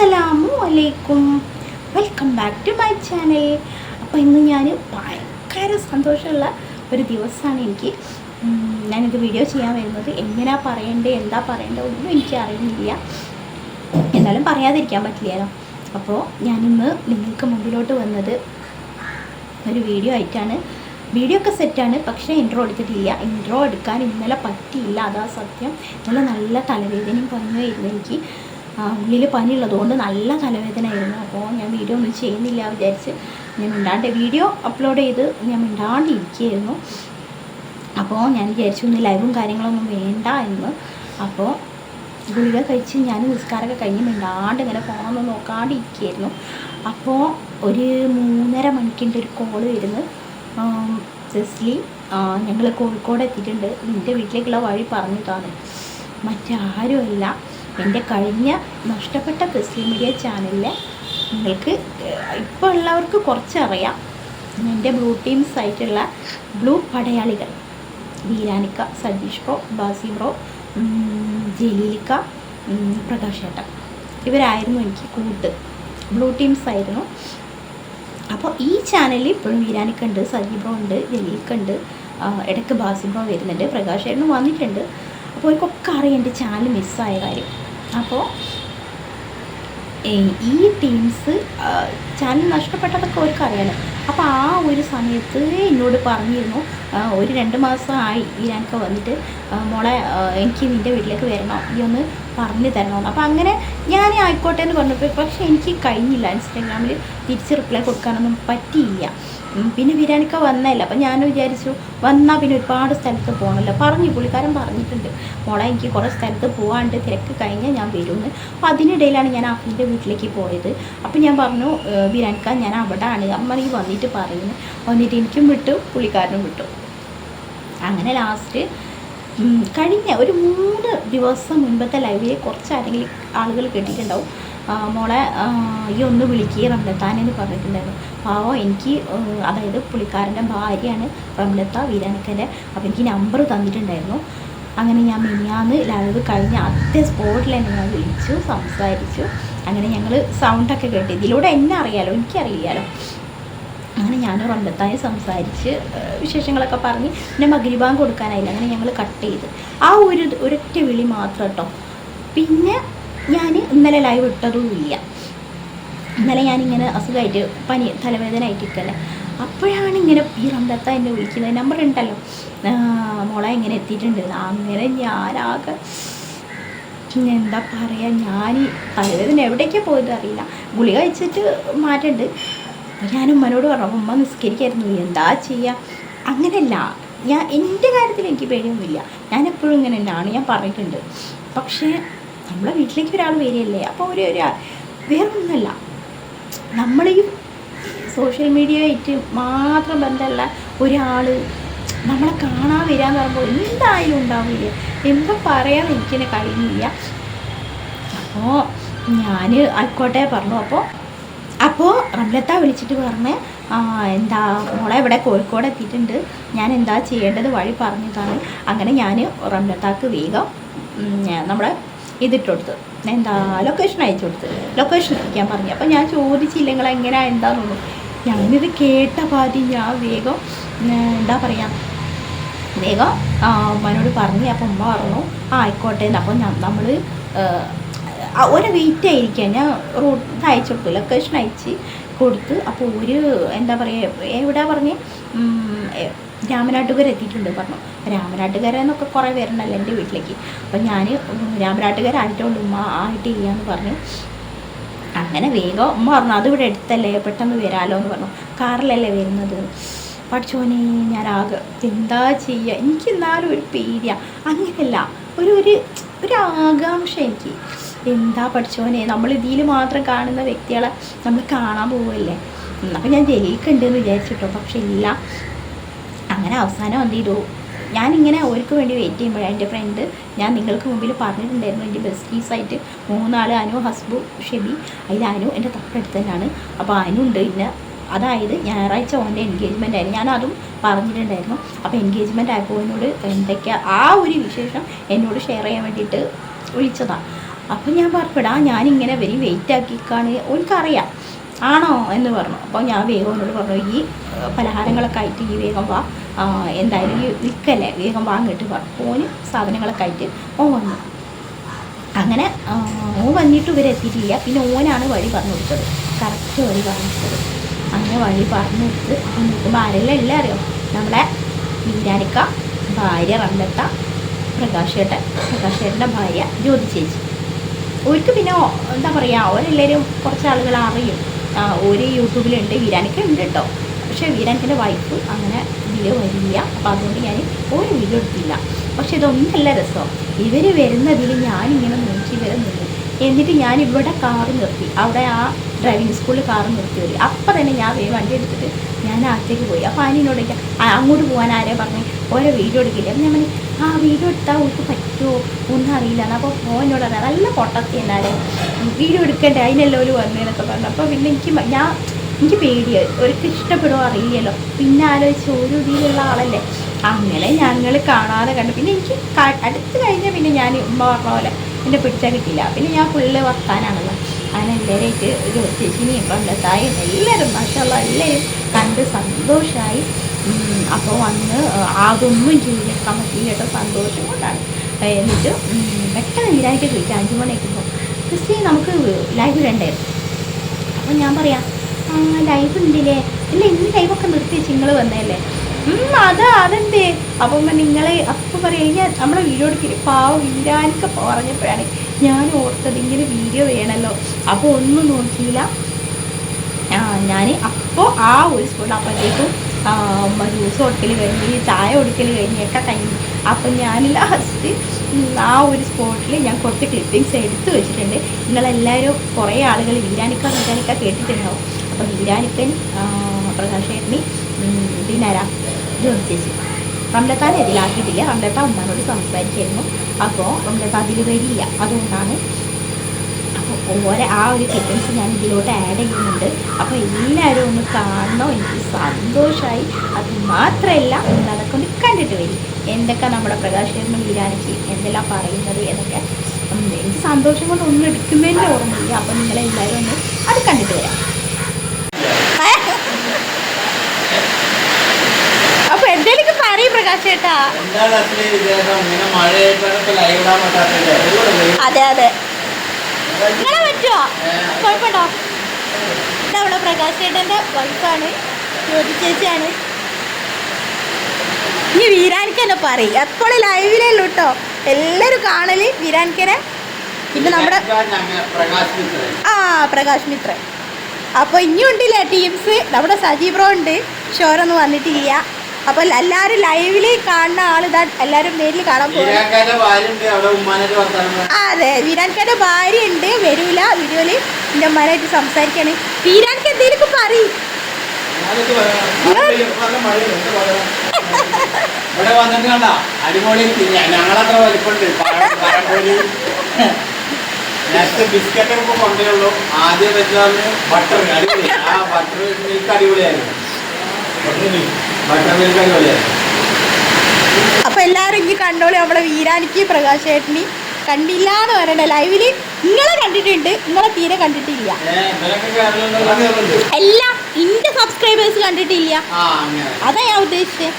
അസ്സലാമു അലൈക്കും. Welcome back to my channel അപ്പോൾ ഇന്ന് ഞാൻ ഭയങ്കര സന്തോഷമുള്ള ഒരു ദിവസമാണ് എനിക്ക്. ഞാനിത് വീഡിയോ ചെയ്യാൻ വരുന്നത് എങ്ങനെയാ പറയണ്ടേ എന്താ പറയണ്ടേ ഒന്നും എനിക്ക് അറിയുന്നില്ല. എന്നാലും പറയാതിരിക്കാൻ പറ്റില്ലല്ലോ. അപ്പോൾ ഞാനിന്ന് നിങ്ങൾക്ക് മുമ്പിലോട്ട് വന്നത് ഒരു വീഡിയോ ആയിട്ടാണ്. വീഡിയോ ഒക്കെ സെറ്റാണ് പക്ഷേ ഇൻട്രോ എടുത്തിട്ടില്ല. ഇൻട്രോ എടുക്കാൻ ഇന്നലെ പറ്റിയില്ല അതാ സത്യം. ഇന്നലെ നല്ല തലവേദനയും പറഞ്ഞു എനിക്ക്. ഉള്ളിൽ പനിയുള്ളതുകൊണ്ട് നല്ല തലവേദന ആയിരുന്നു അപ്പോൾ ഞാൻ വീഡിയോ ഒന്നും ചെയ്യുന്നില്ല വിചാരിച്ച് ഞാൻ മിണ്ടാണ്ട് വീഡിയോ അപ്ലോഡ് ചെയ്ത് ഞാൻ മിണ്ടാണ്ട് ഇരിക്കുകയായിരുന്നു അപ്പോൾ ഞാൻ വിചാരിച്ചു ഇന്ന് ലൈവും കാര്യങ്ങളൊന്നും വേണ്ട എന്ന്. അപ്പോൾ ഗുളിക കഴിച്ച് ഞാൻ നിസ്കാരമൊക്കെ കഴിഞ്ഞ് മിണ്ടാണ്ട് ഇങ്ങനെ ഫോണൊന്നും നോക്കാണ്ട് ഇരിക്കുകയായിരുന്നു അപ്പോൾ ഒരു മൂന്നര മണിക്കിന്റെ ഒരു കോൾ വരുന്നു. ജസ്ലി ഞങ്ങൾ കോഴിക്കോട് എത്തിയിട്ടുണ്ട്. നിന്റെ വീട്ടിലേക്കുള്ള വഴി പറഞ്ഞു തന്നെ മറ്റാരുമല്ല. എന്റെ കഴിഞ്ഞ നഷ്ടപ്പെട്ട ക്രിസ്ത്യൻ മീഡിയ ചാനലിലെ നിങ്ങൾക്ക് ഇപ്പോൾ ഉള്ളവർക്ക് കുറച്ചറിയാം. എന്റെ ബ്ലൂ ടീംസ് ആയിട്ടുള്ള ബ്ലൂ പടയാളികൾ. വീരാനിക്ക സജീഷ് ബ്രോ ബാസി ബ്രോ ജലീലിക്ക പ്രകാശ് ഏട്ടൻ. ഇവരായിരുന്നു എനിക്ക് കൂട്ട്. ബ്ലൂ ടീംസ് ആയിരുന്നു. അപ്പോൾ ഈ ചാനലിൽ ഇപ്പോഴും വീരാനിക്ക ഉണ്ട് സജി ബ്രോ ഉണ്ട് ജലീലിക്ക ഉണ്ട് ഇടയ്ക്ക് ബാസി ബ്രോ വരുന്നുണ്ട് പ്രകാശ് ഏട്ടനും വന്നിട്ടുണ്ട്. അപ്പോൾ അവർക്കൊക്കെ അറിയാം എന്റെ ചാനൽ മിസ്സായ കാര്യം. അപ്പോൾ ഈ ടീംസ് ചാനൽ നഷ്ടപ്പെട്ടതൊക്കെ അവർക്ക് അറിയാലോ. അപ്പോൾ ആ ഒരു സമയത്ത് എന്നോട് പറഞ്ഞിരുന്നു ഒരു രണ്ട് മാസമായി ഇരാനൊക്കെ വന്നിട്ട് മോളെ എനിക്ക് നിന്റെ വീട്ടിലേക്ക് വരണം നീ ഒന്ന് പറഞ്ഞു തരണമെന്ന് അപ്പോൾ അങ്ങനെ ഞാൻ ആയിക്കോട്ടെ എന്ന് പറഞ്ഞപ്പോൾ പക്ഷേ എനിക്ക് കഴിഞ്ഞില്ല ഇൻസ്റ്റാഗ്രാമിൽ തിരിച്ച് റിപ്ലൈ കൊടുക്കാനൊന്നും പറ്റിയില്ല. പിന്നെ വിരാനിക്ക വന്നല്ല അപ്പം ഞാൻ വിചാരിച്ചു വന്നാൽ പിന്നെ ഒരുപാട് സ്ഥലത്ത് പോകണമല്ലോ പറഞ്ഞു പുള്ളിക്കാരൻ പറഞ്ഞിട്ടുണ്ട് മോളെ എനിക്ക് കുറേ സ്ഥലത്ത് പോകാണ്ട് തിരക്ക് കഴിഞ്ഞാൽ ഞാൻ വരുമെന്ന് അപ്പോൾ അതിനിടയിലാണ് ഞാൻ അഫിന്റെ വീട്ടിലേക്ക് പോയത്. അപ്പോൾ ഞാൻ പറഞ്ഞു ബിരിയാണിക്ക ഞാൻ അവിടെ ആണ് അമ്മ നീ വന്നിട്ട് പറയുന്നു. വന്നിട്ട് എനിക്കും വിട്ടു പുള്ളിക്കാരനും വിട്ടു. അങ്ങനെ ലാസ്റ്റ് കഴിഞ്ഞ ഒരു മൂന്ന് ദിവസം മുൻപത്തെ ലൈവിലെ കുറച്ച് ആരെങ്കിലും ആളുകൾ കേട്ടിട്ടുണ്ടാവും. മോളെ ഈ ഒന്ന് വിളിക്കുക റംലത്താനെന്ന് പറഞ്ഞിട്ടുണ്ടായിരുന്നു. പാവം എനിക്ക് അതായത് പുള്ളിക്കാരന്റെ ഭാര്യയാണ് റംലത്ത വീരാനക്കന്റെ അപ്പോൾ എനിക്ക് നമ്പർ തന്നിട്ടുണ്ടായിരുന്നു. അങ്ങനെ ഞാൻ മിനിയാന്ന് ലൈവ് കഴിഞ്ഞ് അതേ സ്പോട്ടിൽ തന്നെ ഞാൻ വിളിച്ചു സംസാരിച്ചു. അങ്ങനെ ഞങ്ങൾ സൗണ്ടൊക്കെ കേട്ടു. ഇതിലൂടെ എന്നെ അറിയാലോ എനിക്കറിയാലോ അങ്ങനെ ഞാൻ റംലത്തായി സംസാരിച്ച് വിശേഷങ്ങളൊക്കെ പറഞ്ഞ് പിന്നെ മകരിഭാഗം കൊടുക്കാനായില്ല. അങ്ങനെ ഞങ്ങൾ കട്ട് ചെയ്ത്. ആ ഒരു ഒരൊറ്റ വിളി മാത്രം കേട്ടോ. പിന്നെ ഞാൻ ഇന്നലെ ലൈവ് ഇട്ടതും ഇല്ല ഇന്നലെ ഞാനിങ്ങനെ അസുഖമായിട്ട് പനി തലവേദന ആയിട്ടിരിക്കല്ലേ അപ്പോഴാണ് ഇങ്ങനെ ഈ റംലത്ത എന്നെ വിളിക്കുന്നത്. നമ്പർ ഉണ്ടല്ലോ. മോളെ ഇങ്ങനെ എത്തിയിട്ടുണ്ട്. അങ്ങനെ ഞാനാകെ എന്താ പറയുക ഞാൻ തലവേദന എവിടേക്കാണ് പോയത് അറിയില്ല. ഗുളിക കഴിച്ചിട്ട് മാറ്റുണ്ട്. ഞാൻ ഉമ്മനോട് പറഞ്ഞു ഉമ്മ നിസ്കരിക്കായിരുന്നു. എന്താ ചെയ്യുക അങ്ങനെയല്ല. ഞാൻ എന്റെ കാര്യത്തിൽ എനിക്ക് പേടിയൊന്നുമില്ല. ഞാൻ എപ്പോഴും ഇങ്ങനെ തന്നെയാണ്. ഞാൻ പറഞ്ഞിട്ടുണ്ട്. പക്ഷേ നമ്മളെ വീട്ടിലേക്ക് ഒരാൾ വരികയല്ലേ? അപ്പോൾ ഒരു ഒരു വേറെ ഒന്നുമല്ല നമ്മൾ സോഷ്യൽ മീഡിയ ആയിട്ട് മാത്രം ബന്ധമുള്ള ഒരാൾ നമ്മളെ കാണാൻ വരാന്ന് പറയുമ്പോൾ എന്തായാലും ഉണ്ടാവില്ല? എന്താ പറയാൻ എനിക്കിനെ കഴിയുന്നില്ല. അപ്പോൾ ഞാൻ ആയിക്കോട്ടെ പറഞ്ഞു. അപ്പോൾ അപ്പോൾ റംലത്ത വിളിച്ചിട്ട് പറഞ്ഞ് എന്താ മോളെ ഇവിടെ കോഴിക്കോട് എത്തിയിട്ടുണ്ട്. ഞാൻ എന്താ ചെയ്യേണ്ടത് വഴി പറഞ്ഞതാണ്. അങ്ങനെ ഞാൻ റംലത്താക്ക് വേഗം നമ്മുടെ ഇതിട്ട് കൊടുത്തു എന്താ ലൊക്കേഷൻ അയച്ചു കൊടുത്ത് ലൊക്കേഷൻ എത്തിക്കാൻ പറഞ്ഞു. അപ്പോൾ ഞാൻ ചോദിച്ചില്ല നിങ്ങൾ എങ്ങനെയാ എന്താണെന്നൊന്നും ഞാനിത് കേട്ട പാതി ഞാൻ വേഗം എന്താ പറയുക വേഗം അമ്മനോട് പറഞ്ഞു അപ്പോൾ ഉമ്മ പറഞ്ഞു ആ ആയിക്കോട്ടെ. എന്ന്. അപ്പോൾ നമ്മൾ ഒരു വെയിറ്റ് ആയിരിക്കാം. ഞാൻ റൂട്ട് അയച്ചു കൊടുത്തു ലൊക്കേഷൻ അയച്ച് കൊടുത്ത്. അപ്പോൾ ഒരു എന്താ പറയുക എവിടെ പറഞ്ഞ്? രാമനാട്ടുകര എത്തിയിട്ടുണ്ട് പറഞ്ഞു. രാമനാട്ടുകര എന്നൊക്കെ കുറേ പേരുണ്ടല്ലോ എന്റെ വീട്ടിലേക്ക്. അപ്പം ഞാൻ രാമനാട്ടുകര ആയിട്ടുണ്ട് ഉമ്മ ആയിട്ട് ഇല്ലയെന്ന് പറഞ്ഞു. അങ്ങനെ വേഗം ഉമ്മ പറഞ്ഞു അതിവിടെ അടുത്തല്ലേ പെട്ടെന്ന് വരാമല്ലോ എന്ന് പറഞ്ഞു. കാറിലല്ലേ വരുന്നത്? പഠിച്ചോനെ ഞാൻ ആകെ എന്താ ചെയ്യുക എനിക്ക് എന്നാലും ഒരു പേടിയാ. അങ്ങനെയല്ല ഒരു ഒരു ഒരു ആകാംക്ഷ എനിക്ക്. എന്താ പഠിച്ചോനെ നമ്മൾ ഇതിൽ മാത്രം കാണുന്ന വ്യക്തികളെ നമ്മൾ കാണാൻ പോവല്ലേ? അപ്പം ഞാൻ ജയിലിക്കുണ്ടെന്ന് വിചാരിച്ചിട്ടോ പക്ഷെ ഇല്ല. അങ്ങനെ അവസാനം എന്ത് ചെയ്തു? ഞാനിങ്ങനെ അവർക്ക് വേണ്ടി വെയിറ്റ് ചെയ്യുമ്പോഴാണ് എന്റെ ഫ്രണ്ട് ഞാൻ നിങ്ങൾക്ക് മുമ്പിൽ പറഞ്ഞിട്ടുണ്ടായിരുന്നു. എന്റെ ബെസ്റ്റീസായിട്ട് മൂന്നാൾ അനു ഹസ്ബു ഷെബി അതിൽ അനു എന്റെ തൊട്ടടുത്ത് തന്നെയാണ്. അപ്പോൾ അനു ഉണ്ട് പിന്നെ അതായത് ഞായറാഴ്ച ഓന്റെ എൻഗേജ്മെന്റ് ആയിരുന്നു. ഞാനതും പറഞ്ഞിട്ടുണ്ടായിരുന്നു. അപ്പോൾ എൻഗേജ്മെന്റ് ആയപ്പോനോട് എന്തൊക്കെയാ ആ ഒരു വിശേഷം എന്നോട് ഷെയർ ചെയ്യാൻ വേണ്ടിയിട്ട് വിളിച്ചതാണ് അപ്പോൾ ഞാൻ പറഞ്ഞിടാ ഞാനിങ്ങനെ വരി വെയിറ്റ് ആക്കിക്കാണ്. ഓൾക്കറിയാം ആണോ? എന്ന് പറഞ്ഞു. അപ്പോൾ ഞാൻ വേഗം എന്നോട് പറഞ്ഞു ഈ പലഹാരങ്ങളൊക്കെ ആയിട്ട് ഈ വേഗം വാ. എന്തായാലും ഈ വിൽക്കല്ലേ വേഗം വാങ്ങിട്ട് ഓന് സാധനങ്ങളൊക്കെ ആയിട്ട് ഓൻ വന്നു. അങ്ങനെ ഓൻ വന്നിട്ട് ഇവരെത്തിയിട്ടില്ല പിന്നെ ഓനാണ് വഴി പറഞ്ഞു കൊടുത്തത്. കറക്റ്റ് വഴി പറഞ്ഞു കൊടുത്തത്. അങ്ങനെ വഴി പറഞ്ഞു കൊടുത്ത് നോക്കുമ്പോൾ ആരെല്ലാം എല്ലാം അറിയോ നമ്മളെ വീരാനിക്ക ഭാര്യ റണ്ടത്ത പ്രകാശ് ചേട്ടൻ പ്രകാശ് പ്രകാശേട്ടന്റെ ഭാര്യ ജ്യോതി ചേച്ചി. ഒരിക്കൽ പിന്നെ എന്താ പറയുക ഓരെല്ലാവരും കുറച്ച് ആളുകൾ അറിയും. ഒരു യൂട്യൂബിലുണ്ട്. വീരാനിക്ക ഉണ്ട് കേട്ടോ. പക്ഷേ വീരാനിക്കന്റെ വൈഫ് അങ്ങനെ വീഡിയോ വരില്ല അപ്പോൾ അതുകൊണ്ട് ഞാൻ ഒരു വീഡിയോ എടുത്തില്ല. പക്ഷെ ഇതൊന്നല്ല രസം? ഇവർ വരുന്നതിൽ ഞാനിങ്ങനെ നോക്കി വരുന്നുണ്ട് എന്നിട്ട് ഞാൻ ഇവിടെ കാർ നിർത്തി. അവിടെ ആ ഡ്രൈവിംഗ് സ്കൂളിൽ കാർ നിർത്തി വരും അപ്പം തന്നെ ഞാൻ വേഗം വണ്ടി എടുത്തിട്ട് ഞാൻ അകത്തേക്ക് പോയി. അപ്പോൾ ആനിനോട് അങ്ങോട്ട് പോകാൻ ആരെ പറഞ്ഞു ഓരോ വീഡിയോ എടുക്കില്ല. അപ്പം ഞാൻ പറഞ്ഞു ആ വീഡിയോ എടുത്താൽ അവൾക്ക് പറ്റുമോ ഒന്നും അറിയില്ല. അപ്പോൾ ഫോനോട് നല്ല പൊട്ടത്തി എന്നാലേ വീഡിയോ എടുക്കണ്ടേ? അതിനെല്ലാം ഒരു വന്നേന്നൊക്കെ പറഞ്ഞു. അപ്പോൾ പിന്നെ എനിക്ക് ഞാൻ എനിക്ക് പേടിയായി ഒരിക്കൽ ഇഷ്ടപ്പെടുമോ അറിയില്ലല്ലോ. പിന്നെ ആലോചിച്ച് ഒരു രീതിയിലുള്ള ആളല്ലേ. അങ്ങനെ ഞങ്ങൾ കാണാതെ കണ്ടു. പിന്നെ എനിക്ക് അടുത്ത് കഴിഞ്ഞാൽ പിന്നെ ഞാൻ ഉമ്മ പറഞ്ഞ പോലെ എന്നെ പിടിച്ചാൽ കിട്ടില്ല പിന്നെ ഞാൻ ഫുള്ള് വർത്താനാണല്ലോ. അങ്ങനെ എല്ലാവരായിട്ട് ഒരു ചേച്ചിനെയും പണ്ടത്തായും എല്ലാവരും മാഷല്ല എല്ലാവരും കണ്ട് സന്തോഷമായി അപ്പോൾ വന്ന് അതൊന്നും ചെയ്തെടുക്കാൻ പറ്റില്ല കേട്ടോ സന്തോഷം കൊണ്ടാണ്. എന്നിട്ട് പെട്ടെന്ന് പെട്ടെന്ന് ചോദിക്കാം അഞ്ചു മണിയൊക്കെ പോകും നമുക്ക് ലൈവ് ഇടണ്ടേ അപ്പം ഞാൻ പറയാം ലൈവ് ഉണ്ടല്ലേ? ഇല്ല ഇന്ന് ലൈവൊക്കെ നിർത്തി നിങ്ങൾ വന്നതല്ലേ? അതാ അതെന്തേ? അപ്പം നിങ്ങൾ അപ്പം പറയാം ഞാൻ നമ്മളെ വീഡിയോ എടുക്കില്ല പാവം വീരാനൊക്കെ പറഞ്ഞപ്പോഴാണ് ഞാൻ ഓർത്തത് ഇങ്ങനെ വീഡിയോ വേണമല്ലോ അപ്പോൾ ഒന്നും നോക്കിയില്ല. ഞാൻ അപ്പോൾ ആ ഒരു സ്കൂളിൽ അപ്പോഴത്തേക്കും ജ്യൂസ് കൊടുക്കൽ കഴിഞ്ഞ് ചായ കൊടുക്കൽ കഴിഞ്ഞൊക്കെ കഴിഞ്ഞു. അപ്പം ഞാൻ ലാസ്റ്റ് ആ ഒരു സ്പോട്ടിൽ ഞാൻ കുറച്ച് ക്ലിപ്പിങ്സ് എടുത്ത് വെച്ചിട്ടുണ്ട്. നിങ്ങളെല്ലാവരും കുറേ ആളുകൾ വീരാനിക്ക വീരാനിക്ക കേട്ടിട്ടുണ്ടാവും. അപ്പോൾ ഈരാനിപ്പൻ പ്രകാശേട്ടനി പിന്നെ ആരാ ജോലി ചേച്ചി. റംലത്താൻ ഇതിലാക്കിയിട്ടില്ല റംലത്ത ഉമ്മാനോട് സംസാരിച്ചിരുന്നു അപ്പോൾ റംലത്ത അതിൽ വരില്ല. അതുകൊണ്ടാണ് അപ്പോൾ ഓരോ ആ ഒരു ക്ലിപ്പിങ്സ് ഞാൻ ഇതിലോട്ട് ആഡ് ചെയ്യുന്നുണ്ട്. അപ്പോൾ എല്ലാവരും ഒന്ന് കാണണോ? എനിക്ക് സന്തോഷമായി അത് മാത്രമല്ല അതൊക്കെ ഒന്ന് കണ്ടിട്ട് വരും. എന്തൊക്കെ നമ്മുടെ പ്രകാശനും വീരാനിക്ക് എന്തെല്ലാം പറയുന്നത് എന്നൊക്കെ. എനിക്ക് സന്തോഷം കൊണ്ട് ഒന്നും എടുക്കുന്നതിന്റെ ഓർമ്മയില്ല. അപ്പോൾ നിങ്ങളെല്ലാവരും ഒന്ന് അത് കണ്ടിട്ട് വരാം അപ്പോൾ എന്തെങ്കിലും പറയും പ്രകാശ് ചേട്ടാ എന്താണ് അസലി വിശേഷം ഇങ്ങനെ മഴയായിട്ടാണ് ഇപ്പൊ ലൈവ് ഇടാൻ പറ്റാത്തത് അതെ അതെ. നിങ്ങളെ പറ്റുമോ കുഴപ്പമുണ്ടോ? നമ്മളെ പ്രകാശ് ചേട്ടന്റെ വൈഫാണ് ജ്യോതി ചേച്ചിയാണ്. ഇനി വീരാനിക്കനെ പറയും. എപ്പോഴും ലൈവിലല്ലോ കേട്ടോ എല്ലാവരും കാണൽ വീരാനിക്കനെ. പിന്നെ നമ്മുടെ പ്രകാശ് മിത്രൻ. ആ പ്രകാശ് മിത്ര അപ്പോൾ ഇനിയും ഉണ്ടല്ലേ ടീംസ് നമ്മുടെ സജി ബ്രോ ഉണ്ട് വന്നിട്ട് വന്നിട്ടില്ല. അപ്പോൾ എല്ലാരും ലൈവിൽ കാണുന്ന ആളിതാ എല്ലാരും നേരിൽ കാണാൻ പോകും അതെ. വീരാൻകാരുടെ ഭാര്യ ഉണ്ട് വരൂല വീഡിയോയിൽ. എന്റെ ഉമ്മാനായിട്ട് സംസാരിക്കാണ്. വീരാൻക്ക് എന്തെങ്കിലും പറയും. ഇവിടെ വന്നിട്ട് കണ്ട അടിപൊളി ഞങ്ങളത്ര വലിപ്പുണ്ട്. ബിസ്ക്കറ്റ് ഒക്കെ കൊണ്ടുള്ളൂ ആദ്യം വെച്ചാൽ ബട്ടർ. അടിപൊളി. ആ ബട്ടർ മിൽക്ക് അടിപൊളിയായിരുന്നു ബട്ടർ മിൽക്ക് അടിപൊളിയായിരുന്നു. അപ്പൊ എല്ലാരും ഇനി കണ്ടോളി നമ്മളെ വീരാനിക്ക് പ്രകാശ് ചേട്ടനി കണ്ടില്ല എന്ന് പറയണ്ട ലൈവിൽ നിങ്ങളെ കണ്ടിട്ടുണ്ട് നിങ്ങളെ തീരെ കണ്ടിട്ടില്ല. എല്ലാ ഇന്റെ സബ്സ്ക്രൈബേഴ്സ് കണ്ടിട്ടില്ല. അതാ ഞാൻ ഉദ്ദേശിച്ചത്.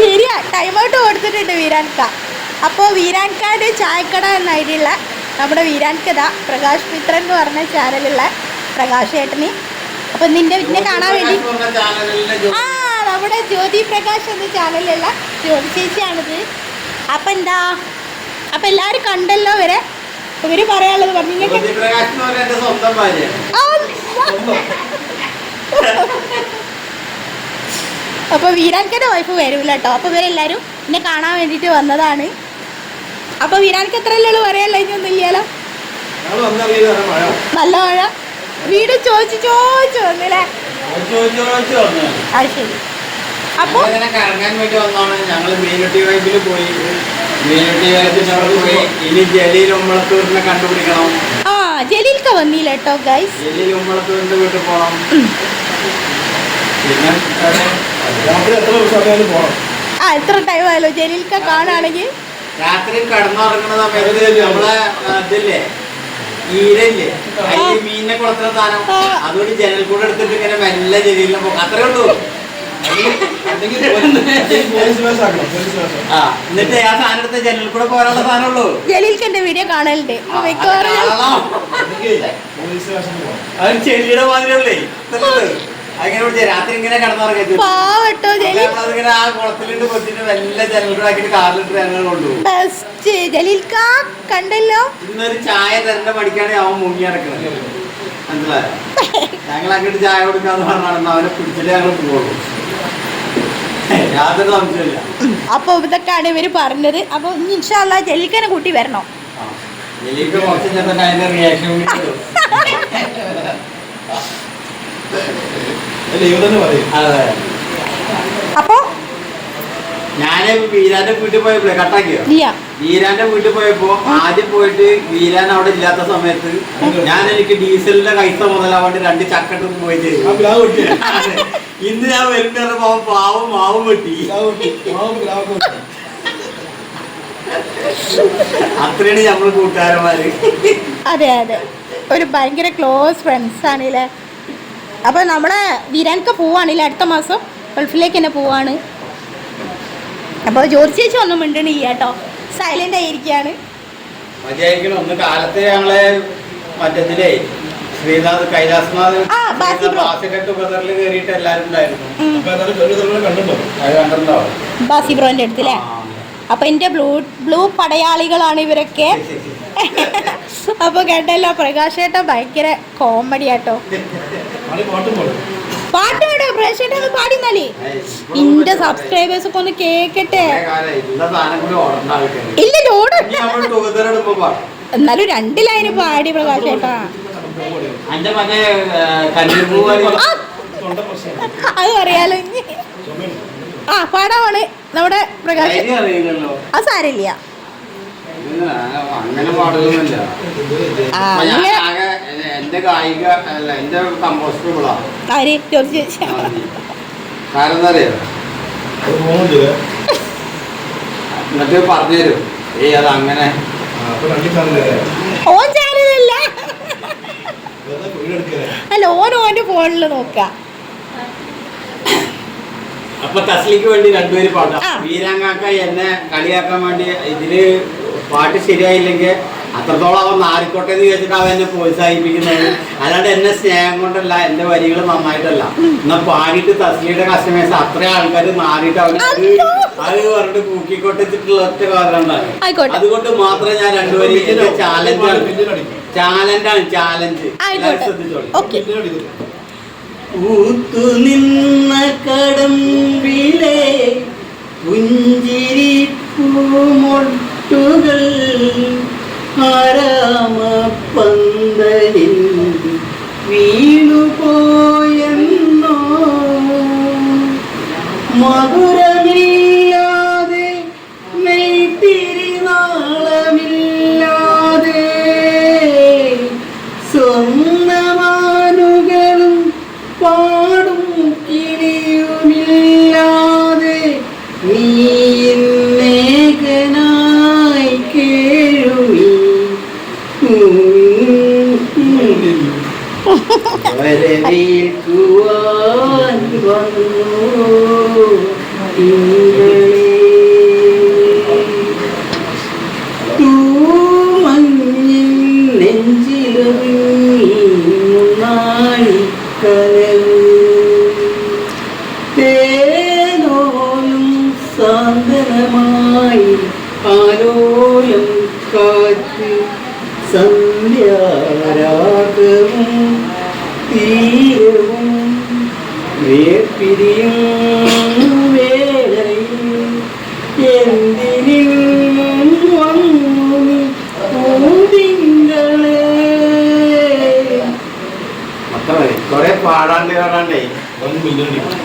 ശരിയാ ടൈം ഔട്ട് കൊടുത്തിട്ടുണ്ട് വീരാൻക അപ്പോൾ വീരാൻകാട് ചായക്കട എന്നായിട്ടുള്ള നമ്മുടെ വീരാൻകഥ പ്രകാശ് മിത്രൻ എന്ന് പറഞ്ഞ ചാനലുള്ള പ്രകാശ് ഏട്ടന്. അപ്പൊ നിന്റെ നിന്നെ കാണാൻ വേണ്ടി ആ നമ്മുടെ ജ്യോതി പ്രകാശ് എന്ന ചാനലിലുള്ള ജ്യോതി ചേച്ചിയാണിത്. അപ്പം എന്താ? അപ്പം എല്ലാരും കണ്ടല്ലോ ഇവരെ. ഇവർ പറയാനുള്ളത് പറഞ്ഞു. അപ്പൊ എന്ന് വീരാൻകന്റെ വൈഫ് വരൂല കേട്ടോ ഇവരെല്ലാരും എന്നെ കാണാൻ വേണ്ടിട്ട് വന്നതാണ്. അപ്പോൾ വീരാൻക്ക് എത്രയല്ലേ പറയാനല്ലോ ഇനിയൊന്നും ഇല്ലല്ലോ. നല്ല മഴ. വീട് ചോദിച്ചു ചോദിച്ചു വന്നില്ലേ? അത് ശരി. കറങ്ങാൻ വേണ്ടി വന്നാണ് ഞങ്ങൾ മീനുട്ടി വൈബിൽ പോയി. മീനുട്ടി പോയി. ഇനി ജലീൽ ഉമ്മളത്തൂരിനെ കണ്ടുപിടിക്കണം. ആ ജലീൽക്ക വന്നില്ല കേട്ടോ ഗൈസ് വലിയ കുമ്പളത്തിന്റെ വീട്ടിൽ പോണം. പിന്നെ രാത്രി എത്ര ആ എത്ര ടൈം ആയാലോ ജലീൽക്ക കാണുകയാണെങ്കിൽ രാത്രി കടന്നുറങ്ങുന്ന സമയത്ത് നമ്മളെ ഇതില്ലേ? ഈരല്ലേ അതിൽ മീനിനെ കൊടുക്കുന്ന സാധനം. അതുകൊണ്ട് ജനൽ കൂടെ എടുത്തിട്ട് ഇങ്ങനെ മെല്ലെ ജലീലിനെ പോകും അത്രേ ഉള്ളൂ. എന്നിട്ട് ആ സാധനം എടുത്ത് ജനൽ കൂടെ പോരാനുള്ള സാധനമുള്ളൂ. ജലീൽക്ക് എന്റെ വീഡിയോ കാണലുണ്ട്. മിക്കവാറും ചെടിയുടെ അങ്ങനെ വിളിച്ച രാത്രി ഇങ്ങനെ പാവട്ടോ കൂടെ ബെസ്റ്റ്. ജലീൽക്ക കണ്ടല്ലോ? ഇന്നൊരു ചായ തരേണ്ട പഠിക്കാണ് അവൻ മുങ്ങി നടക്കുന്നത് മനസ്സിലായോ? ഞങ്ങൾ അങ്ങോട്ട് ചായ കൊടുക്കാന്ന് പറഞ്ഞാണ് അവനെ പിടിച്ചിട്ട് ഞങ്ങൾ പോകുള്ളൂ യാതൊരു സംശയമില്ല അപ്പൊ ഇതൊക്കെയാണ് ഇവർ പറഞ്ഞത്. അപ്പൊ ഇൻഷാല്ല ജലീൽക്കനെ കൂട്ടി വരണോ? അതിന്റെ റിയാക്ഷൻ അല്ല അതെ. ഞാൻ വീരാന്റെ വീട്ടിൽ പോയപ്പോഴേ കട്ടാക്കിയോ? വീരാന്റെ വീട്ടിൽ പോയപ്പോ ആദ്യം പോയിട്ട് വീരാൻ അവിടെ ഇല്ലാത്ത സമയത്ത് ഞാൻ എനിക്ക് ഡീസലിന്റെ കൈത്ത മുതലാവാണ്ട് രണ്ട് ചക്കട്ടും പോയി. ഇന്ന് ഞാൻ വരുന്ന പാവം മാവും വെട്ടി പ്ലാവ് വെട്ടി മാവ് വെട്ടി അത്രയാണ് നമ്മൾ കൂട്ടുകാരന്മാര്. അതെ അതെ. ഒരു ഭയങ്കര ക്ലോസ് ഫ്രണ്ട്സ് ആണല്ലേ? അപ്പൊ നമ്മളെ പോവാണ് ഇല്ല അടുത്ത മാസം? ഗൾഫിലേക്ക് തന്നെ പോവാണ്. അപ്പോൾ ജോർജ് ചേച്ചി ഒന്നും മിണ്ടണില്ല കേട്ടോ. സൈലന്റ് ആയിരിക്കാണ്. മതിയായിരിക്കണം. ഒന്ന് കാലത്ത് ഞങ്ങളെ ശ്രീനാഥ് കൈലാസ്നാഥ് കയറിയിട്ട് എല്ലാരും ഉണ്ടായിരുന്നു. ബാസി ബ്രോന്റെ അടുത്തല്ലേ. അപ്പൊ എന്റെ ബ്ലൂ ബ്ലൂ പടയാളികളാണ് ഇവരൊക്കെ. അപ്പൊ കേട്ടല്ലോ പ്രകാശേട്ട ഭയങ്കര കോമഡി ആട്ടോ പാട്ടും പാടും. പാട്ട് പാടോ പാടിന്നാലേ ഇന്റെ സബ്സ്ക്രൈബേഴ്സ് ഒക്കെ ഒന്ന് കേക്കട്ടെ. ഇല്ല ലോഡ് എന്നാലും രണ്ട് ലൈന് പാടി പ്രശ്നം അത് പറയാലോ ആ പാടാവാണ് നമ്മുടെ പ്രകാശ്. അത് സാരില്ല അങ്ങനെ പാടുന്നില്ല എന്റെ ഗായിക അല്ല എന്റെ കമ്പോസ്റ്റർ ഇവിടാ ആര്? ജോർജ് ചേച്ചി കാരണം എന്താ അറിയോ എന്നിട്ട് പറഞ്ഞു തരും ഏയ് അത് അങ്ങനെ. ഓൻ ചാനലല്ല അല്ല ഓൻ ഓന്റെ ഫോണിൽ നോക്ക. അപ്പൊ തസ്ലിക്ക് വേണ്ടി രണ്ടുപേര് പാട്ടാം. വീരാങ്കാക്ക എന്നെ കളിയാക്കാൻ വേണ്ടി ഇതിൽ പാട്ട് ശരിയായില്ലെങ്കിൽ അത്രത്തോളം അവൻ മാറിക്കോട്ടെ എന്ന് ചോദിച്ചിട്ട് അവൻ എന്നെ പ്രോത്സാഹിപ്പിക്കുന്നത് അല്ലാണ്ട് എന്നെ സ്നേഹം കൊണ്ടല്ല എന്റെ വരികൾ നന്നായിട്ടല്ല. എന്നാ പാടിയിട്ട് തസ്ലിയുടെ കസ്റ്റമേഴ്സ് അത്രയും ആൾക്കാർ മാറിയിട്ട് അവന് അത് പറഞ്ഞിട്ട് കൂക്കിക്കൊട്ടിച്ചിട്ടുള്ള ഒറ്റ കാരണം. അതുകൊണ്ട് മാത്രമേ ഞാൻ രണ്ടുപേരും എന്റെ ചാലഞ്ചാണ് ചാലഞ്ചാണ് ചാലഞ്ച് ശ്രദ്ധിച്ചോളൂ. ഓക്കെ. പിന്നീട് അടിക്കും. കടമ്പിലെ പുഞ്ചിരി പൂമൊട്ടുകൾ ആരാമപ്പന്തലിൽ വീണുപോയെന്നോ? മധുരമില്ലാതെ വരവേൽക്കുവാൻ വന്നു.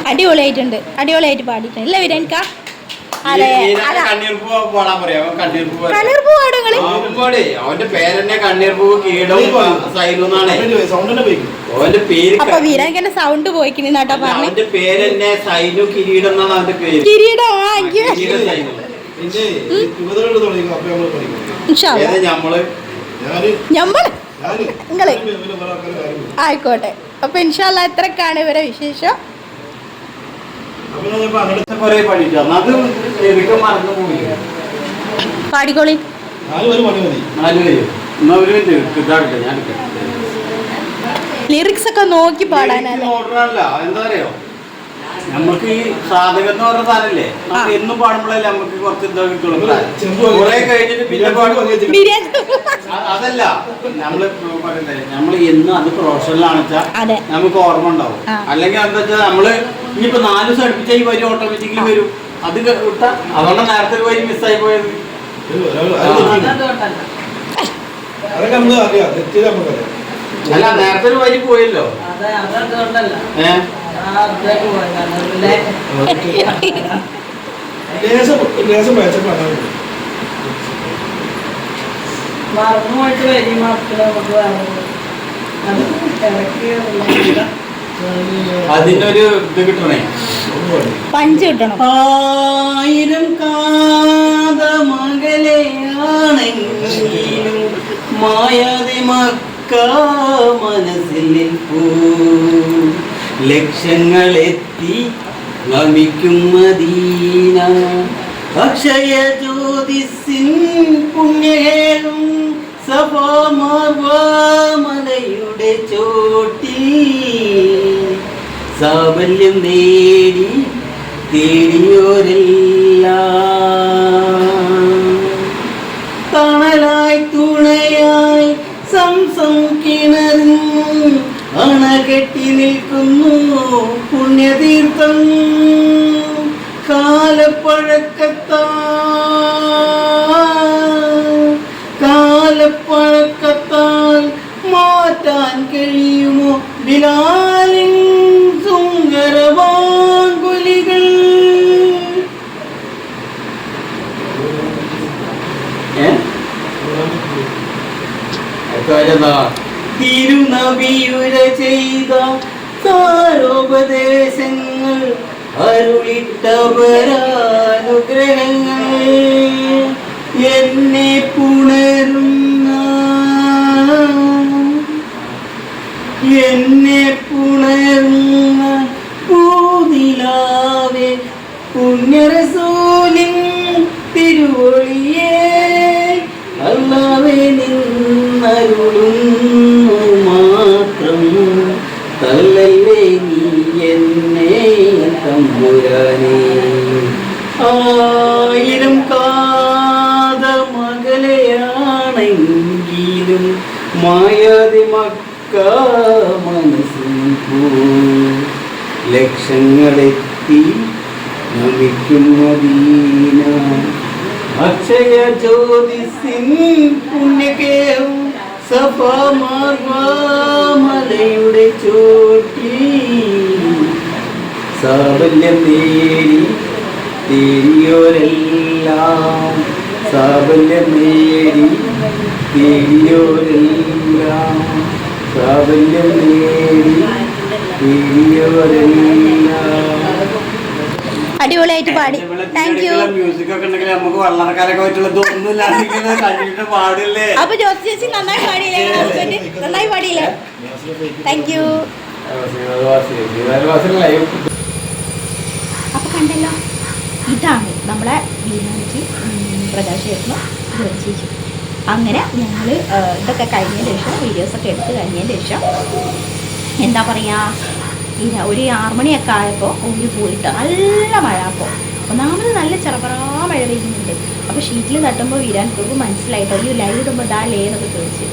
സൗണ്ട് അടിപൊളിയായിട്ട് പാടിയിട്ടുണ്ട്. അവന്റെ പേര് അപ്പൊ വീരാങ്കന്റെ സൗണ്ട് പോയിക്കിനി നാട്ടാ പറഞ്ഞു. അവന്റെ പേരെന്നെ സൈനു കിരീടം ഞമ്മൾ. ആയിക്കോട്ടെ. അപ്പൊ ഇൻഷാല്ല എത്രക്കാണ് ഇവരെ വിശേഷം. പാടിക്കോളി. ലിറിക്സ് ഒക്കെ നോക്കി പാടാനാണ്. എന്താ അറിയോ? നമുക്ക് ഈ സാധകം എന്ന് പറഞ്ഞ സാധനല്ലേ നമുക്ക് എന്നും പാടുമ്പോഴല്ലേ നമുക്ക് കുറച്ച് എന്താ കിട്ടുള്ളൂ. കുറെ കഴിഞ്ഞിട്ട് പിന്നെ പാടും. അതല്ല. നമ്മൾ പറയണ്ടേ നമ്മൾ എന്നും അത് പ്രൊഫഷണൽ ആണെച്ചാ അതെ. നമുക്ക് ഓർമ്മ ഉണ്ടാവും. അല്ലെങ്കിൽ എന്താ വെച്ചാൽ നമ്മൾ ഇനിയിപ്പോ നാല് ദിവസം അടുപ്പിച്ചാൽ ഈ വരും ഓട്ടോമാറ്റിക്കലി വരും. അത് വിട്ട അതുകൊണ്ടാണ് നേരത്തെ ഒരു വരി മിസ്സായി പോയത്. അല്ല നേരത്തെ ഒരു വരി പോയല്ലോ. ഏഹ് മറന്നു പോയിട്ട് മക്കളെ നമുക്ക് അത് അതിനൊരു ഇത് കിട്ടണേ. പഞ്ച് കിട്ടണം ആയിരം കാത മകളെയാണെങ്കിലും മായാതെ മക്ക മനസ്സിൽ നിൽപ്പൂ ലക്ഷങ്ങളെത്തി നമിക്കും മദീന. അക്ഷയ ജ്യോതിസിൻ പുണ്യേലും സഭാമാർവാമലയുടെ ചോട്ടി സാബല്യം നേടി തേടിയോരില്ല. തണലായി തുണയായി നിൽക്കുന്നു പുണ്യതീർത്ഥം കാലപ്പഴക്കത്താ കാലപ്പഴക്കത്താൽ മാറ്റാൻ കഴിയുമോ? ബിലാലിൻ സുന്ദരവാങ്കുലികൾ. തിരുനബിയുര ചെയ്ത സാരോപദേശങ്ങൾ അരുളിട്ടവരാനുഗ്രഹങ്ങൾ എന്നെ പുണരുന്ന എന്നെ പുണരുന്ന പൂതിലാവേ പുണ്യരസൂലിൻ തിരുവൊളിയേ അല്ലാവേ നിന്നരുളുന്നു മാത്രം തല്ലല്ലേ നീ എന്നെ തമ്പുരാനേ ആയിരം കാത മകലയാണെങ്കിലും മായാതി മക്ക മനസ്സിൽ പോ ലക്ഷങ്ങളെത്തി നമിക്കും മദീന അക്ഷയ ജ്യോതിസിൻ പുണ്യകേവും സഫമാർവാമലയുടെ ചോട്ടി സാഫല്യം നേടി തേടിയോരെല്ലാം സാഫല്യം നേടി തേടിയോരെല്ലാം സാഫല്യം നേടി തേടിയോരെല്ലാം അടിപൊളിയായിട്ട് പാടി. താങ്ക് യു മ്യൂസിക് ഒക്കെ ഉണ്ടെങ്കിൽ നമുക്ക് വള്ളറക്കാരൊക്കെ പറ്റുള്ളത് ഒന്നുമില്ലാതെ കണ്ടിട്ട് പാടില്ലേ? അപ്പൊ ജ്യോതി ചേച്ചി നന്നായി പാടിയില്ലേ? നന്നായി പാടിയില്ലേ? താങ്ക് യു കണ്ടല്ലോ. ഇതാണ് നമ്മളെ ബിരിയാണിക്ക് പ്രകാശ് ചേട്ടനും അങ്ങനെ ഞങ്ങൾ ഇതൊക്കെ കഴിഞ്ഞതിന് ശേഷം വീഡിയോസൊക്കെ എടുത്ത് കഴിഞ്ഞതിന് ശേഷം എന്താ പറയുക ഒരു ആറുമണിയൊക്കെ ആയപ്പോൾ ഊരി പോയിട്ട് നല്ല മഴ അപ്പോൾ ഒന്നാമത് നല്ല ചെറുപറാ മഴ പെയ്യുന്നുണ്ട്. അപ്പോൾ ഷീറ്റിൽ തട്ടുമ്പോൾ വീരാൻ മനസ്സിലായിട്ട് ഈ ലൈവ് ഇടുമ്പോൾ ഇതാ ലേ എന്നൊക്കെ ചോദിച്ച്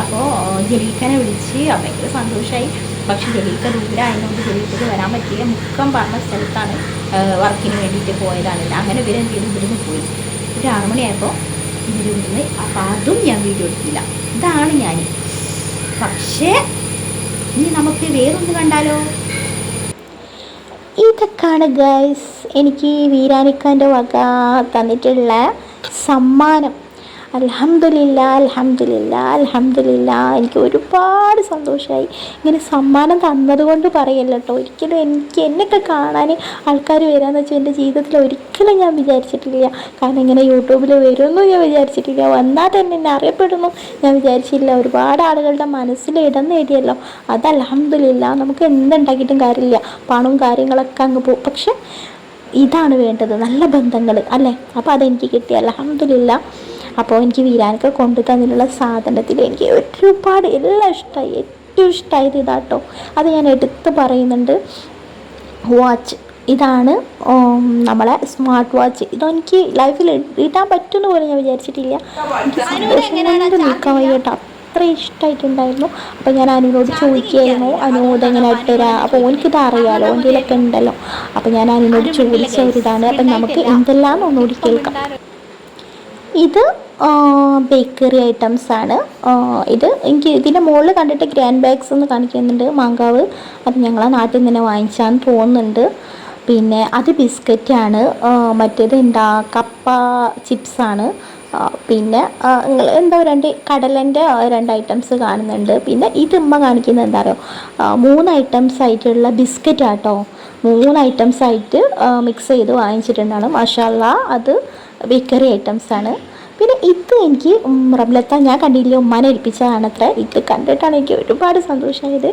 അപ്പോൾ ജലീക്കനെ വിളിച്ച് ഭയങ്കര സന്തോഷമായി പക്ഷെ ജലീക്ക ദൂരമായതുകൊണ്ട് ജലീക്കക്ക് വരാൻ പറ്റിയ മുക്കം പറഞ്ഞ സ്ഥലത്താണ് വർക്കിന് വേണ്ടിയിട്ട് പോയതാണ്. അങ്ങനെ ഇവരെന്ത് ചെയ്തു? ഇവിടുന്ന് പോയി. ഒരു ആറുമണിയായപ്പോൾ ഇവർ അപ്പം അതും ഞാൻ വീഡിയോ എടുത്തില്ല. ഇതാണ് ഞാൻ പക്ഷേ ഇനി നമുക്ക് വേറൊന്ന് കണ്ടാലോ? ഇതൊക്കെയാണ് ഗൈസ് എനിക്ക് വീരാനിക്കാന്റെ വക തന്നിട്ടുള്ള സമ്മാനം. അൽഹംദുലില്ല അൽഹംദുലില്ല അൽഹംദുലില്ല. എനിക്ക് ഒരുപാട് സന്തോഷമായി ഇങ്ങനെ സമ്മാനം തന്നതുകൊണ്ട് പറയല്ല കേട്ടോ ഒരിക്കലും എനിക്ക് എന്നൊക്കെ കാണാൻ ആൾക്കാർ വരാമെന്ന് വെച്ചാൽ എന്റെ ജീവിതത്തിൽ ഒരിക്കലും ഞാൻ വിചാരിച്ചിട്ടില്ല. കാരണം ഇങ്ങനെ യൂട്യൂബിൽ വരുമെന്നും ഞാൻ വിചാരിച്ചിട്ടില്ല. വന്നാൽ തന്നെ എന്നെ അറിയപ്പെടുന്നു. ഞാൻ വിചാരിച്ചില്ല ഒരുപാട് ആളുകളുടെ മനസ്സിൽ ഇടം നേടിയല്ലോ. അത് അലഹമില്ല നമുക്ക് എന്തുണ്ടാക്കിയിട്ടും കാര്യമില്ല. പണവും കാര്യങ്ങളൊക്കെ അങ്ങ് പോകും. പക്ഷെ ഇതാണ് വേണ്ടത്. നല്ല ബന്ധങ്ങൾ അല്ലേ? അപ്പോൾ അതെനിക്ക് കിട്ടിയ അലഹമില്ല അപ്പോൾ എനിക്ക് വീരാനൊക്കെ കൊണ്ടു തന്നിട്ടുള്ള സാധനത്തിൽ എനിക്ക് ഒരുപാട് എല്ലാം ഇഷ്ടമായി ഏറ്റവും ഇഷ്ടമായത് ഇതാട്ടോ. അത് ഞാൻ എടുത്ത് പറയുന്നുണ്ട്. വാച്ച് ഇതാണ് നമ്മളെ സ്മാർട്ട് വാച്ച് ഇതെനിക്ക് ലൈഫിൽ ഇടാൻ പറ്റുമെന്ന് പോലും ഞാൻ വിചാരിച്ചിട്ടില്ല. എനിക്ക് സന്തോഷം കൊണ്ട് നിൽക്കാൻ വയ്യട്ടോ അത്ര ഇഷ്ടമായിട്ടുണ്ടായിരുന്നു അപ്പോൾ ഞാൻ അനുവിനോട് ചോദിക്കുകയായിരുന്നു. അനു ഇതെങ്ങനെ ഇട്ടുതരാ? അപ്പോൾ എനിക്കിത് അറിയാലോ. എന്തെങ്കിലുമൊക്കെ ഉണ്ടല്ലോ. അപ്പോൾ ഞാൻ അനുവിനോട് ചോദിച്ച ഒരു ഇതാണ്. അപ്പം നമുക്ക് എന്തെല്ലാം ഒന്നുകൂടി കേൾക്കാം. ഇത് ബേക്കറി ഐറ്റംസ് ആണ്. ഇത് എനിക്ക് ഇതിന്റെ മുകളിൽ കണ്ടിട്ട് ഗ്രാൻഡ് ബാഗ്സ് എന്ന് കാണിക്കുന്നുണ്ട്. മാങ്കാവ്. അത് ഞങ്ങളെ നാട്ടിൽ നിന്ന് വാങ്ങിച്ചാന്ന് തോന്നുന്നുണ്ട് പിന്നെ അത് ബിസ്ക്കറ്റാണ് മറ്റേത് എന്താ കപ്പ ചിപ്സാണ് പിന്നെ നിങ്ങൾ എന്തോ രണ്ട് കടലന്റെ രണ്ട് ഐറ്റംസ് കാണുന്നുണ്ട്. പിന്നെ ഇത് ഉമ്മ കാണിക്കുന്നത് എന്താ പറയുക മൂന്ന് ഐറ്റംസ് ആയിട്ടുള്ള ബിസ്ക്കറ്റ് ആട്ടോ മൂന്ന് ഐറ്റംസ് ആയിട്ട് മിക്സ് ചെയ്ത് വാങ്ങിച്ചിട്ടുണ്ടാണ്. മഷാല അത് ബേക്കറി ഐറ്റംസ് ആണ്. പിന്നെ ഇത് എനിക്ക് റംലത്ത ഞാൻ കണ്ടില്ല ഉമ്മാനെ ഏൽപ്പിച്ചതാണ് അത്ര. ഇത് കണ്ടിട്ടാണ് എനിക്ക് ഒരുപാട് സന്തോഷമായത്.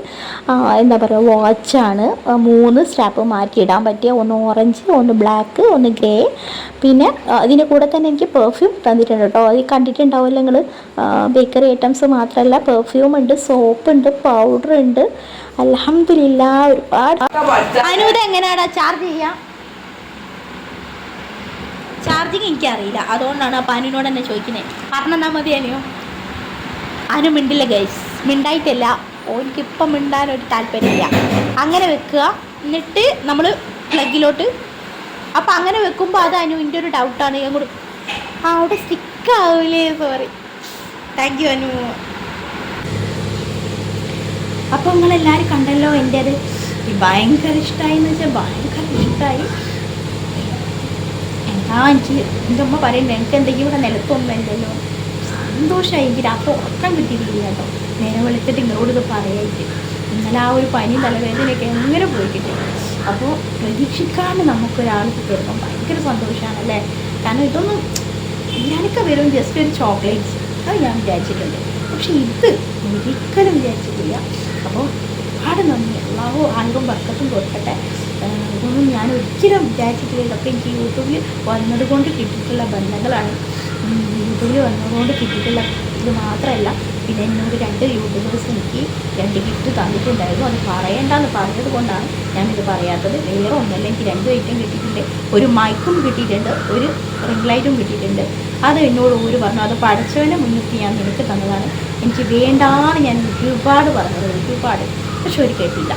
എന്താ പറയുക വാച്ചാണ് മൂന്ന് സ്റ്റാപ്പ് മാറ്റിയിടാൻ പറ്റിയ ഒന്ന് ഓറഞ്ച് ഒന്ന് ബ്ലാക്ക് ഒന്ന് ഗ്രേ പിന്നെ ഇതിന്റെ കൂടെ തന്നെ എനിക്ക് പെർഫ്യൂം തന്നിട്ടുണ്ട് കേട്ടോ. അത് കണ്ടിട്ടുണ്ടാവില്ല നിങ്ങൾ ബേക്കറി ഐറ്റംസ് മാത്രമല്ല പെർഫ്യൂം ഉണ്ട് സോപ്പ് ഉണ്ട് പൗഡർ ഉണ്ട്. അലഹമില്ല ഒരുപാട്. അനുവിത് എങ്ങനെയാടാ? ചാർജ് ചെയ്യാം? ചാർജിങ് എനിക്കറിയില്ല. അതുകൊണ്ടാണ് അപ്പം അനുവിനോട് തന്നെ ചോദിക്കുന്നത് കാരണം എന്നാൽ മതി അനു? അനു മിണ്ടില്ല ഗൈസ് മിണ്ടായിട്ടില്ല. ഓനിക്കിപ്പം മിണ്ടാനൊരു താല്പര്യമില്ല. അങ്ങനെ വെക്കുക. എന്നിട്ട് നമ്മൾ പ്ലഗിലോട്ട് അപ്പം അങ്ങനെ വെക്കുമ്പോൾ അത് അനുവിന്റെ ഒരു ഡൗട്ടാണ് ഞാൻ കൂടെ ആ അവിടെ സ്റ്റിക്ക് ആവില്ലേ സോറി താങ്ക് യു അനു. അപ്പോൾ നിങ്ങളെല്ലാവരും കണ്ടല്ലോ എന്റെ അത് ഭയങ്കര ഇഷ്ടമായി എന്ന് വെച്ചാൽ ഭയങ്കര ഇഷ്ടമായി എന്താ എനിക്ക് എന്റെ അമ്മ പറയുന്നത് എനിക്ക് എന്തെങ്കിലും ഇവിടെ നിലത്തൊന്നും ഇല്ലല്ലോ. സന്തോഷമായി എനിക്ക് രാത്രി ഉറക്കം കിട്ടിയിട്ടില്ല കേട്ടോ. നേരെ വിളിച്ചിട്ട് നിങ്ങളോട് ഇത് പറയായിട്ട് ഇന്നലെ ആ ഒരു പനി തലവേദനയൊക്കെ എങ്ങനെ പോയി കിട്ടി അപ്പോൾ പ്രതീക്ഷിക്കാണ്ട് നമുക്കൊരാൾക്ക് തരുമ്പോൾ ഭയങ്കര സന്തോഷമാണ് അല്ലേ കാരണം ഇതൊന്നും ഞാനൊക്കെ വെറും ജസ്റ്റ് ഒരു ചോക്ലേറ്റ്സ്. അത് ഞാൻ വിചാരിച്ചിട്ടുണ്ട്. പക്ഷെ ഇത് ഒരിക്കലും വിചാരിച്ചിട്ടില്ല. അപ്പോൾ ഒരുപാട് നന്ദി. എല്ലാവരും ആൾക്കും വർക്കത്തും കൊടുക്കട്ടെ. ഇതൊന്നും ഞാൻ ഒരിക്കലും വിചാരിച്ചിട്ടില്ല. ഇതൊക്കെ എനിക്ക് യൂട്യൂബിൽ വന്നതുകൊണ്ട് കിട്ടിയിട്ടുള്ള ബന്ധങ്ങളാണ്. യൂട്യൂബിൽ വന്നതുകൊണ്ട് കിട്ടിയിട്ടുള്ള ഇത് മാത്രമല്ല പിന്നെ എന്നോട് രണ്ട് യൂട്യൂബേഴ്സ് എനിക്ക് രണ്ട് ഗിഫ്റ്റ് തന്നിട്ടുണ്ടായിരുന്നു. അത് പറയേണ്ടെന്ന് പറഞ്ഞത് കൊണ്ടാണ് ഞാനിത് പറയാത്തത്. വേറെ ഒന്നല്ല എനിക്ക് രണ്ട് ഐറ്റം കിട്ടിയിട്ടുണ്ട്. ഒരു മൈക്കും കിട്ടിയിട്ടുണ്ട് ഒരു റിംഗ് ലൈറ്റും കിട്ടിയിട്ടുണ്ട്. അത് എന്നോട് ഊര് പറഞ്ഞു. അത് പഠിച്ചവനെ മുന്നിട്ട് ഞാൻ നിനക്ക് തന്നതാണ്. എനിക്ക് വേണ്ടാന്ന് ഞാൻ ഒരുപാട് പറഞ്ഞത് ഒരുപാട്. പക്ഷെ ഒരു കേട്ടില്ല.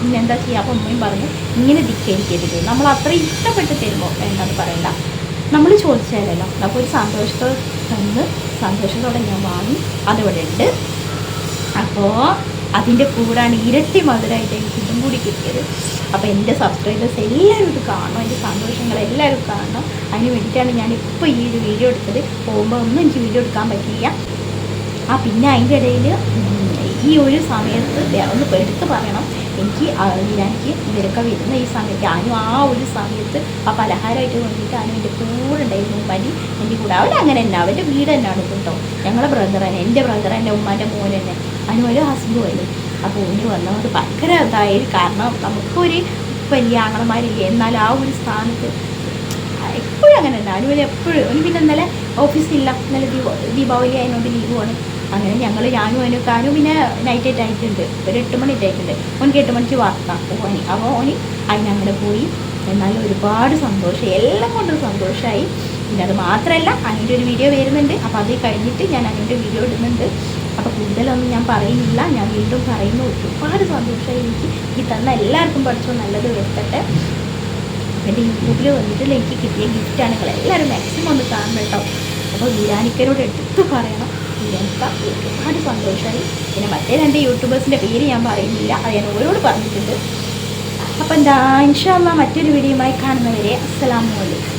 പിന്നെ എന്താ ചെയ്യുക അപ്പം അമ്മയും പറഞ്ഞു ഇങ്ങനെ ധിക്കരിക്കരുത് നമ്മൾ അത്ര ഇഷ്ടപ്പെട്ട് തരുമ്പോൾ വേണ്ടെന്ന് പറയണ്ട. നമ്മൾ ചോദിച്ചാലല്ലോ അപ്പോൾ ഒരു സന്തോഷത്തോടെ തന്ന് സന്തോഷത്തോടെ ഞാൻ വാങ്ങി അതിവിടെ ഉണ്ട്. അപ്പോൾ അതിന്റെ കൂടാണ് ഇരട്ടി മധുരമായിട്ട് എനിക്ക് ഇതും കൂടി കിട്ടിയത്. അപ്പോൾ എന്റെ സബ്സ്ക്രൈബേഴ്സ് എല്ലാവരും ഇത് കാണണം എന്റെ സന്തോഷങ്ങൾ എല്ലാവരും കാണണം. അതിന് വേണ്ടിയിട്ടാണ് ഞാൻ ഇപ്പോൾ ഈ ഒരു വീഡിയോ എടുത്തത്. പോകുമ്പോൾ ഒന്നും എനിക്ക് വീഡിയോ എടുക്കാൻ പറ്റില്ല ആ പിന്നെ അതിന്റെ ഇടയിൽ ഈ ഒരു സമയത്ത് ഒന്ന് എടുത്ത് പറയണം. എനിക്ക് എനിക്ക് ഇവരൊക്കെ വരുന്ന ഈ സമയത്ത് അനു ആ ഒരു സമയത്ത് ആ പലഹാരമായിട്ട് കൊണ്ടിട്ട് അനു എന്റെ കൂടെ ഉണ്ടായിരുന്നു. പനി എന്റെ കൂടെ. അവൻ അങ്ങനെ തന്നെ. അവന്റെ വീട് തന്നെയാണ് കേട്ടോ. ഞങ്ങളെ ബ്രദർ തന്നെ. എന്റെ ബ്രദർ എന്റെ ഉമ്മാന്റെ മോൻ തന്നെ. അനു ഒരു വരും അപ്പോൾ ഓന് വന്നതുകൊണ്ട് ഭയങ്കര ഇതായി. കാരണം നമുക്കൊരു വലിയ എന്നാൽ ആ ഒരു സ്ഥാനത്ത് എപ്പോഴും അങ്ങനെ തന്നെ. അനുവിന് എപ്പോഴും അവന് പിന്നെ ഇന്നലെ ഓഫീസിലില്ല ഇന്നലെ ദീപ ദീപാവലി ആയതുകൊണ്ട് ലീവുമാണ് അങ്ങനെ ഞങ്ങൾ ഞാനും അവനും കാനും പിന്നെ നൈറ്റ് ആയിട്ട് ആയിട്ടുണ്ട്. ഒരു എട്ട് മണി ആയിട്ടുണ്ട്. ഓനിക്ക് എട്ട് മണിക്ക് വാർത്താം. ഓനി അപ്പോൾ ഓന് അതിനങ്ങനെ പോയി. എന്നാലും ഒരുപാട് സന്തോഷം. എല്ലാം കൊണ്ടും സന്തോഷമായി പിന്നെ അത് മാത്രമല്ല അതിന്റെ ഒരു വീഡിയോ വരുന്നുണ്ട്. അപ്പോൾ അത് കഴിഞ്ഞിട്ട് ഞാൻ അതിന്റെ വീഡിയോ ഇടുന്നുണ്ട്. അപ്പോൾ കൂടുതലൊന്നും ഞാൻ പറയുന്നില്ല. ഞാൻ വീണ്ടും പറയുന്നു. ഒരുപാട് സന്തോഷമായി എനിക്ക്. ഈ തന്ന എല്ലാവർക്കും പഠിച്ചോ നല്ലത് വരുത്തട്ടെ എന്റെ യൂട്യൂബിൽ വന്നിട്ട് എനിക്ക് കിട്ടിയ ഗിഫ്റ്റാണ് നിങ്ങൾ എല്ലാവരും മാക്സിമം ഒന്ന് കാണണം കേട്ടോ. അപ്പോൾ വീരാനിക്കരോട് എടുത്ത് പറയണം. വീരാനിക്ക ഒരുപാട് സന്തോഷമായി. പിന്നെ മറ്റേ രണ്ട് യൂട്യൂബേഴ്സിന്റെ പേര് ഞാൻ പറയുന്നില്ല. അത് ഞാൻ ഓരോട് പറഞ്ഞിട്ടുണ്ട്. അപ്പം എന്താ ഇൻഷാല്ല മറ്റൊരു വീഡിയോയുമായി കാണുന്നവരെ അസ്സലാമു അലൈക്കും.